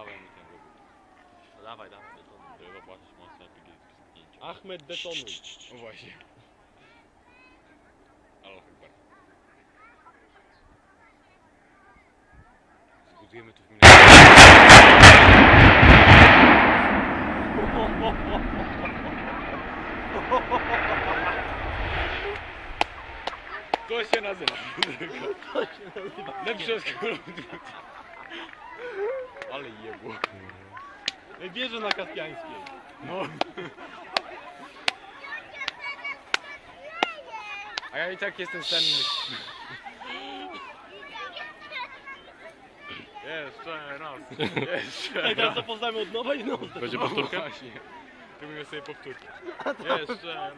Dawaj mi ten robót. No dawaj, dawaj. to- To zobaczyć mocno jakie zdjęcie. Ahmed detonuj. O właśnie. Allah Akbar. Zbudujemy tu w minę. To się nazywa. To się nazywa. Lepsze od. Ale jebło. Wieżę na Kaspiańskiej. No. A ja i tak jestem senny. Jeszcze raz. Jeszcze Ej, teraz raz. to poznamy od nowa i znowu. Będzie powtórka? Właśnie. Robimy sobie powtórkę. Jeszcze raz.